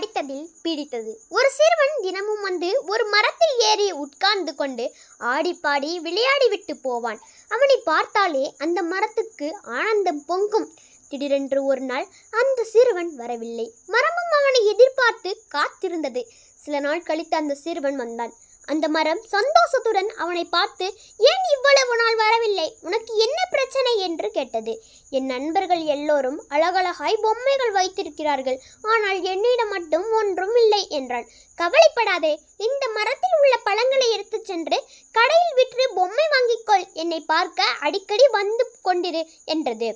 அடித்ததில் பிடித்தது. ஒரு சிறுவன் தினமும் வந்து ஒரு மரத்தில் ஏறி உட்கார்ந்து கொண்டு ஆடிப்பாடி விளையாடி விட்டு போவான். அவனை பார்த்தாலே அந்த மரத்துக்கு ஆனந்தம் பொங்கும். திடீரென்று ஒரு நாள் அந்த சிறுவன் வரவில்லை. மரமும் அவனை எதிர்பார்த்து காத்திருந்தது. சில நாள் கழித்து அந்த சிறுவன் வந்தான். அந்த மரம் சந்தோஷத்துடன் அவனை பார்த்து ஏன் இவ்வளவு நாள் வரவில்லை? உனக்கு என்ன பிரச்சனை? என்று கேட்டது. என் நண்பர்கள் எல்லோரும் அழகழகாய் பொம்மைகள் வைத்திருக்கிறார்கள். ஆனால் என்னிடம் மட்டும் ஒன்றும் இல்லை என்றான். கவலைப்படாதே. இந்த மரத்தில் உள்ள பழங்களை எடுத்துச் சென்று கடையில் விற்று பொம்மை வாங்கிக்கொள். என்னை பார்க்க அடிக்கடி வந்து கொண்டிரு என்றது.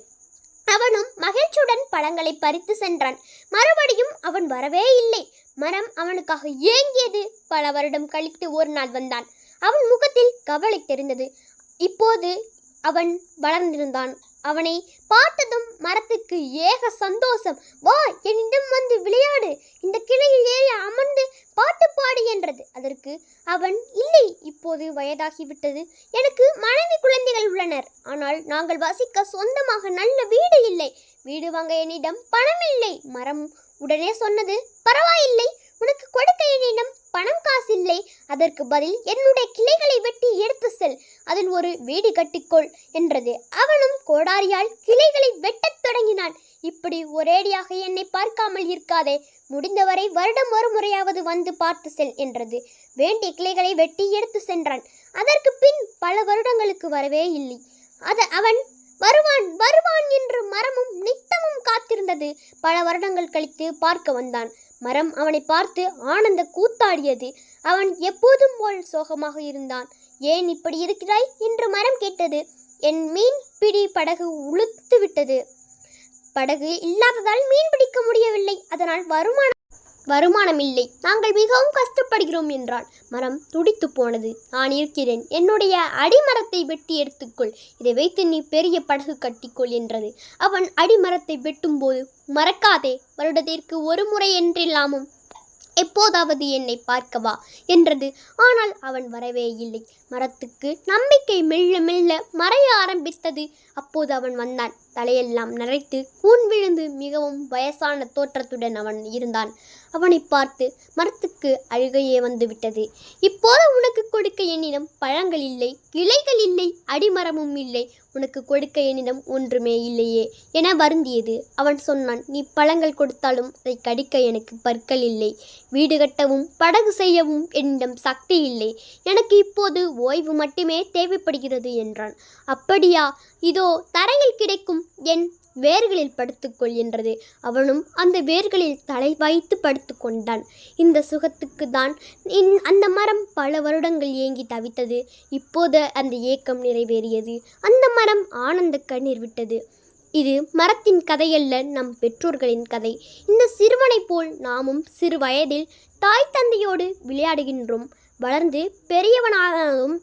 அவனும் மகிழ்ச்சி மகிழ்ச்சியுடன் பழங்களை பறித்து சென்றான். மறுபடியும் அவன் வரவே இல்லை. மரம் அவனுக்காக ஏங்கியது. பல வருடம் கழித்து ஒரு நாள் வந்தான். அவன் முகத்தில் கவலை தெரிந்தது. இப்போது அவன் வளர்ந்திருந்தான். அவனை பார்த்ததும் மரத்துக்கு ஏக சந்தோஷம். வா என்னிடம் வந்து விளையாடு. இந்த கிளையில் ஏறி அமர்ந்து பாட்டு பாடு என்றது. அதற்கு அவன் இல்லை இப்போது வயதாகிவிட்டது. எனக்கு மனைவி குழந்தைகள் உள்ளனர். ஆனால் நாங்கள் வசிக்க சொந்தமாக நல்ல வீடு இல்லை. வீடு வாங்க என்னிடம் பணம் இல்லை. மரம் உடனே சொன்னது பரவாயில்லை. இல்லை. அதற்கு பதில் என்னுடைய கிளைகளை வெட்டி எடுத்து செல். அதில் ஒரு வீடு கட்டிக்கொள் என்றது. அவனும் கோடாரியால் கிளைகளை வெட்டத் தொடங்கினான். இப்படி ஒரேடியாக என்னை பார்க்காமல் இருக்காதே. முடிந்தவரை வருடம் ஒரு முறையாவது வந்து பார்த்து செல் என்றது. வேண்டிய கிளைகளை வெட்டி எடுத்து சென்றான். அதற்கு பின் பல வருடங்களுக்கு வரவே இல்லை. அது அவன் வருவான் வருவான் என்று மரமும் நித்தமும் காத்திருந்தது. பல வருடங்கள் கழித்து பார்க்க வந்தான். மரம் அவனை பார்த்து ஆனந்த கூத்தாடியது. அவன் எப்போதும் போல் சோகமாக இருந்தான். ஏன் இப்படி இருக்கிறாய்? என்று மரம் கேட்டது. என் மீன் பிடி படகு உளுத்து விட்டது. படகு இல்லாததால் மீன் பிடிக்க முடியவில்லை. அதனால் வருமானம் வருமானம் இல்லை நாங்கள் மிகவும் கஷ்டப்படுகிறோம் என்றான் மரம் துடித்து போனது. நான் இருக்கிறேன். என்னுடைய அடிமரத்தை வெட்டி எடுத்துக்கொள். இதை வைத்து நீ பெரிய படகு கட்டிக்கொள் என்றது. அவன் அடிமரத்தை வெட்டும்போது மறக்காதே வருடத்திற்கு ஒரு முறை என்றில்லாமும் எப்போதாவது என்னை பார்க்கவா என்றது. ஆனால் அவன் வரவே இல்லை. மரத்துக்கு நம்பிக்கை மெல்ல மெல்ல மறைய ஆரம்பித்தது. அப்போது அவன் வந்தான். தலையெல்லாம் நரைத்து கூன் விழுந்து மிகவும் வயசான தோற்றத்துடன் அவன் இருந்தான். அவனை பார்த்து மரத்துக்கு அழுகையே வந்துவிட்டது. இப்போது உனக்கு கொடுக்க என்னிடம் பழங்கள் இல்லை கிளைகள் இல்லை அடிமரமும் இல்லை. உனக்கு கொடுக்க என்னிடம் ஒன்றுமே இல்லையே என வருந்தியது. அவன் சொன்னான் நீ பழங்கள் கொடுத்தாலும் அதை கடிக்க எனக்கு பற்கள் இல்லை. வீடு கட்டவும் படகு செய்யவும் என்னிடம் சக்தி இல்லை. எனக்கு இப்போது ஓய்வு மட்டுமே தேவைப்படுகிறது என்றான். அப்படியா? இதோ தரையில் கிடைக்கும் என் வேர்களில் படுத்துக்கொள்கின்றது அவனும் அந்த வேர்களில் தலை வைத்து படுத்துக்கொண்டான் இந்த சுகத்துக்கு தான் அந்த மரம் பல வருடங்கள் ஏங்கி தவித்தது. இப்போது அந்த ஏக்கம் நிறைவேறியது. அந்த மரம் ஆனந்த கண்ணீர் விட்டது. இது மரத்தின் கதையல்ல நம் பெற்றோர்களின் கதை. இந்த சிறுவனைப் போல் நாமும் சிறு வயதில் தாய் தந்தையோடு விளையாடுகின்றோம். வளர்ந்து பெரியவனாகவும்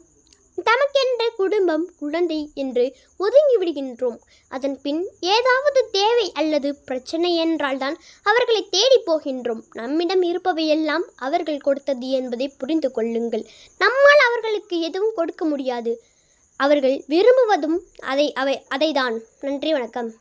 குடும்பம் குழந்தை என்று ஒதுங்கிவிடுகின்றோம் அதன் பின் ஏதாவது தேவை அல்லது பிரச்சனை என்றால்தான் அவர்களை தேடி போகின்றோம். நம்மிடம் இருப்பவையெல்லாம் அவர்கள் கொடுத்தது என்பதை புரிந்து கொள்ளுங்கள். நம்மால் அவர்களுக்கு எதுவும் கொடுக்க முடியாது. அவர்கள் விரும்புவதும் அதை அவை அதைதான். நன்றி வணக்கம்.